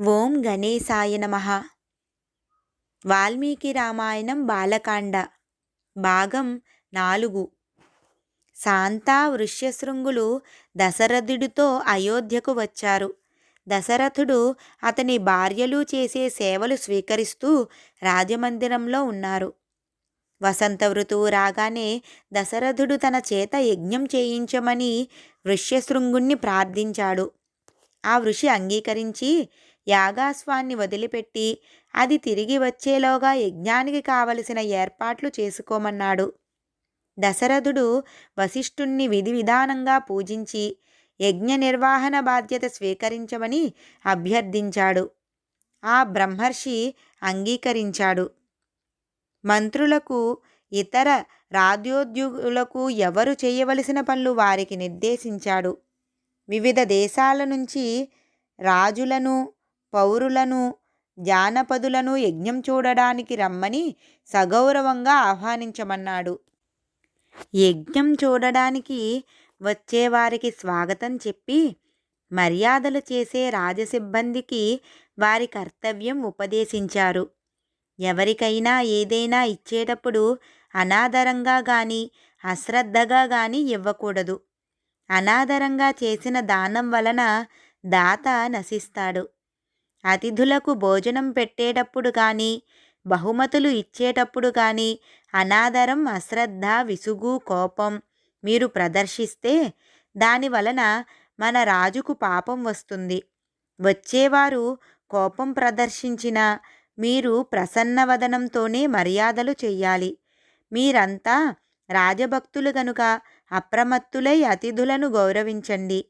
ఓం గణేశాయ నమ. వాల్మీకి రామాయణం బాలకాండ భాగం నాలుగు. శాంతా వృష్యశృంగులు దశరథుడితో అయోధ్యకు వచ్చారు. దశరథుడు అతని భార్యలు చేసే సేవలు స్వీకరిస్తూ రాజమందిరంలో ఉన్నారు. వసంత ఋతువు రాగానే దశరథుడు తన చేత యజ్ఞం చేయించమని వృష్యశృంగుణ్ణి ప్రార్థించాడు. ఆ ఋషి అంగీకరించి యాగాస్వాన్ని వదిలిపెట్టి అది తిరిగి వచ్చేలోగా యజ్ఞానికి కావలసిన ఏర్పాట్లు చేసుకోమన్నాడు. దశరథుడు వశిష్ఠుణ్ణి విధి విధానంగా పూజించి యజ్ఞ నిర్వహణ బాధ్యత స్వీకరించమని అభ్యర్థించాడు. ఆ బ్రహ్మర్షి అంగీకరించాడు. మంత్రులకు ఇతర రాజ్యోద్యోగులకు ఎవరు చేయవలసిన పనులు వారికి నిర్దేశించాడు. వివిధ దేశాల నుంచి రాజులను పౌరులను జానపదులను యజ్ఞం చూడడానికి రమ్మని సగౌరవంగా ఆహ్వానించమన్నాడు. యజ్ఞం చూడడానికి వచ్చేవారికి స్వాగతం చెప్పి మర్యాదలు చేసే రాజసిబ్బందికి వారి కర్తవ్యం ఉపదేశించారు. ఎవరికైనా ఏదైనా ఇచ్చేటప్పుడు అనాదరంగా కానీ అశ్రద్ధగా కానీ ఇవ్వకూడదు. అనాదరంగా చేసిన దానం వలన దాత నశిస్తాడు. అతిథులకు భోజనం పెట్టేటప్పుడు కానీ బహుమతులు ఇచ్చేటప్పుడు కానీ అనాదరం అశ్రద్ధ విసుగు కోపం మీరు ప్రదర్శిస్తే దాని వలన మన రాజుకు పాపం వస్తుంది. వచ్చేవారు కోపం ప్రదర్శించిన మీరు ప్రసన్నవదనంతోనే మర్యాదలు చెయ్యాలి. మీరంతా రాజభక్తులు గనుక అప్రమత్తులై అతిథులను గౌరవించండి.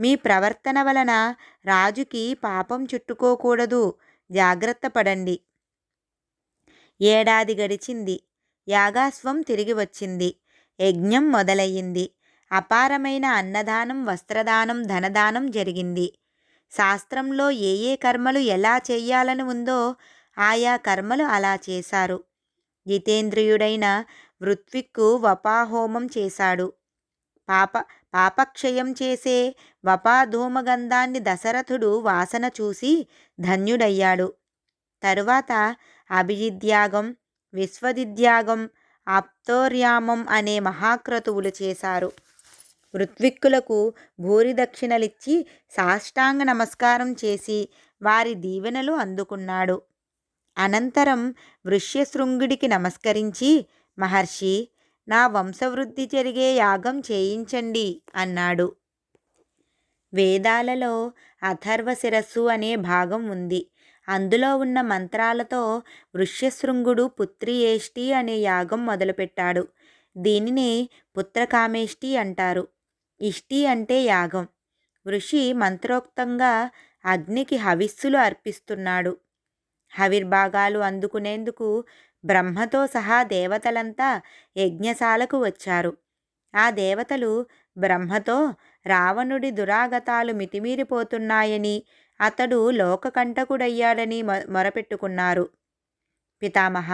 మీ ప్రవర్తన వలన రాజుకి పాపం చుట్టుకోకూడదు. జాగ్రత్త పడండి. ఏడాది గడిచింది. యాగాస్వం తిరిగి వచ్చింది. యజ్ఞం మొదలయ్యింది. అపారమైన అన్నదానం వస్త్రదానం ధనదానం జరిగింది. శాస్త్రంలో ఏ ఏ కర్మలు ఎలా చేయాలని ఉందో ఆయా కర్మలు అలా చేశారు. జితేంద్రియుడైన వృత్విక్కు వపాహోమం చేశాడు. పాప పాపక్షయం చేసే వపాధూమగంధాన్ని దశరథుడు వాసన చూసి ధన్యుడయ్యాడు. తరువాత అభిజిద్యాగం విశ్వదిద్యాగం ఆప్తోర్యామం అనే మహాక్రతువులు చేశారు. ఋత్విక్కులకు భూరి దక్షిణలిచ్చి సాష్టాంగ నమస్కారం చేసి వారి దీవెనలు అందుకున్నాడు. అనంతరం వృష్యశృంగుడికి నమస్కరించి మహర్షి నా వంశవృద్ధి జరిగే యాగం చేయించండి అన్నాడు. వేదాలలో అథర్వ శిరస్సు అనే భాగం ఉంది. అందులో ఉన్న మంత్రాలతో వృష్యశృంగుడు పుత్రియేష్టి అనే యాగం మొదలుపెట్టాడు. దీనిని పుత్రకామేష్టి అంటారు. ఇష్టి అంటే యాగం. ఋషి మంత్రోక్తంగా అగ్నికి హవిస్సులు అర్పిస్తున్నాడు. హవిర్భాగాలు అందుకునేందుకు బ్రహ్మతో సహా దేవతలంతా యజ్ఞశాలకు వచ్చారు. ఆ దేవతలు బ్రహ్మతో రావణుడి దురాగతాలు మితిమీరిపోతున్నాయని అతడు లోకకంటకుడయ్యాడని మొరపెట్టుకున్నారు. పితామహ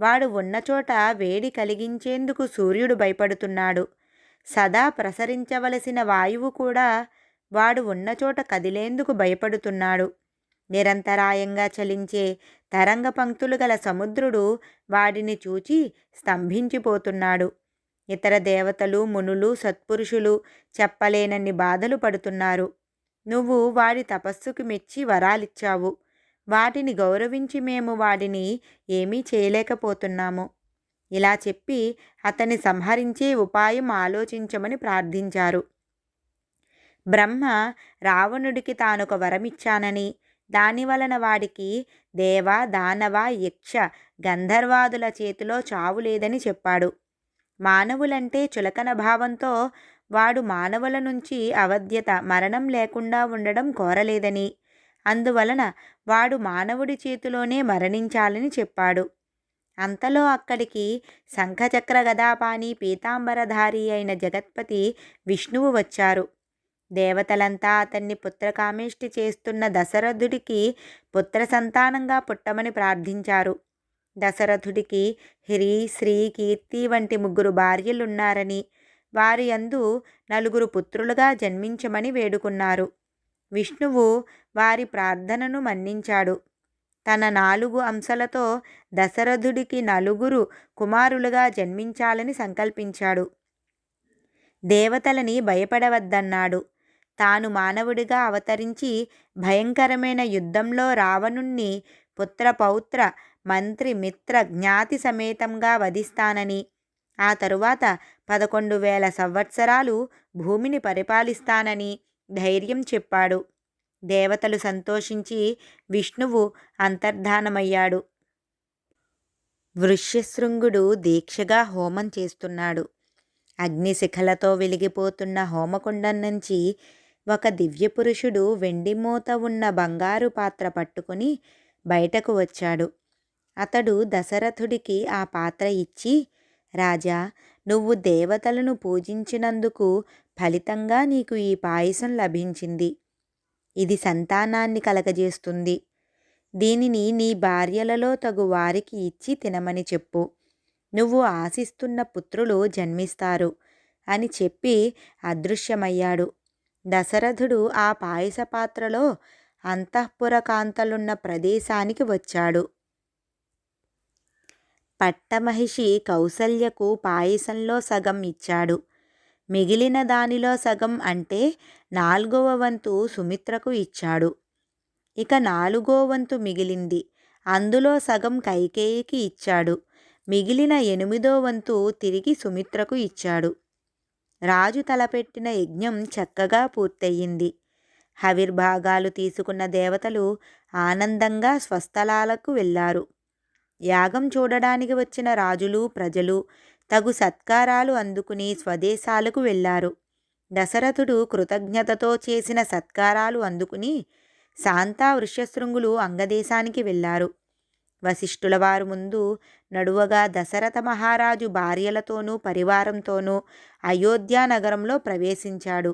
వాడు ఉన్నచోట వేడి కలిగించేందుకు సూర్యుడు భయపడుతున్నాడు. సదా ప్రసరించవలసిన వాయువు కూడా వాడు ఉన్నచోట కదిలేందుకు భయపడుతున్నాడు. నిరంతరాయంగా చలించే తరంగ పంక్తులు గల సముద్రుడు వాడిని చూచి స్తంభించిపోతున్నాడు. ఇతర దేవతలు మునులు సత్పురుషులు చెప్పలేనన్ని బాధలు పడుతున్నారు. నువ్వు వాడి తపస్సుకు మెచ్చి వరాలిచ్చావు. వాటిని గౌరవించి మేము వాడిని ఏమీ చేయలేకపోతున్నాము. ఇలా చెప్పి అతన్ని సంహరించే ఉపాయం ఆలోచించమని ప్రార్థించారు. బ్రహ్మ రావణుడికి తానొక వరమిచ్చానని దాని వలన వాడికి దేవ దానవ యక్ష గంధర్వాదుల చేతిలో చావు లేదని చెప్పాడు. మానవులంటే చులకన భావంతో వాడు మానవుల నుంచి అవధ్యత మరణం లేకుండా ఉండడం కోరలేదని. అందువలన వాడు మానవుడి చేతిలోనే మరణించాలని చెప్పాడు. అంతలో అక్కడికి శంఖచక్ర గదాపాని పీతాంబరధారి అయిన జగత్పతి విష్ణువు వచ్చారు. దేవతలంతా అతన్ని పుత్రకామేష్టి చేస్తున్న దశరథుడికి పుత్ర సంతానంగా పుట్టమని ప్రార్థించారు. దశరథుడికి హిరి శ్రీ కీర్తి వంటి ముగ్గురు భార్యలున్నారని వారి అందు నలుగురు పుత్రులుగా జన్మించమని వేడుకున్నారు. విష్ణువు వారి ప్రార్థనను మన్నించాడు. తన నాలుగు అంశలతో దశరథుడికి నలుగురు కుమారులుగా జన్మించాలని సంకల్పించాడు. దేవతలని భయపడవద్దన్నాడు. తాను మానవుడిగా అవతరించి భయంకరమైన యుద్ధంలో రావణుణ్ణి పుత్రపౌత్ర మంత్రి మిత్ర జ్ఞాతి సమేతంగా వధిస్తానని. ఆ తరువాత పదకొండు వేల సంవత్సరాలు భూమిని పరిపాలిస్తానని ధైర్యం చెప్పాడు. దేవతలు సంతోషించి విష్ణువు అంతర్ధానమయ్యాడు. వృష్యశృంగుడు దీక్షగా హోమం చేస్తున్నాడు. అగ్నిశిఖలతో వెలిగిపోతున్న హోమకుండం నుంచి ఒక దివ్యపురుషుడు వెండి మూత ఉన్న బంగారు పాత్ర పట్టుకుని బయటకు వచ్చాడు. అతడు దశరథుడికి ఆ పాత్ర ఇచ్చి రాజా నువ్వు దేవతలను పూజించినందుకు ఫలితంగా నీకు ఈ పాయసం లభించింది. ఇది సంతానాన్ని కలగజేస్తుంది. దీనిని నీ భార్యలలో తగు వారికి ఇచ్చి తినమని చెప్పు. నువ్వు ఆశిస్తున్న పుత్రులు జన్మిస్తారు అని చెప్పి అదృశ్యమయ్యాడు. దశరథుడు ఆ పాయస పాత్రలో అంతఃపుర కాంతలున్న ప్రదేశానికి వచ్చాడు. పట్టమహిషి కౌసల్యకు పాయసంలో సగం ఇచ్చాడు. మిగిలిన దానిలో సగం అంటే నాలుగవ వంతు సుమిత్రకు ఇచ్చాడు. ఇక నాలుగో వంతు మిగిలింది. అందులో సగం కైకేయికి ఇచ్చాడు. మిగిలిన ఎనిమిదో వంతు తిరిగి సుమిత్రకు ఇచ్చాడు. రాజు తలపెట్టిన యజ్ఞం చక్కగా పూర్తయింది. హవిర్భాగాలు తీసుకున్న దేవతలు ఆనందంగా స్వస్థలాలకు వెళ్ళారు. యాగం చూడడానికి వచ్చిన రాజులు ప్రజలు తగు సత్కారాలు అందుకుని స్వదేశాలకు వెళ్ళారు. దశరథుడు కృతజ్ఞతతో చేసిన సత్కారాలు అందుకుని శాంతా వృష్యశృంగులు అంగదేశానికి వెళ్ళారు. వశిష్ఠుల వారు ముందు నడువగా దశరథ మహారాజు భార్యలతోనూ పరివారంతోనూ అయోధ్యానగరంలో ప్రవేశించాడు.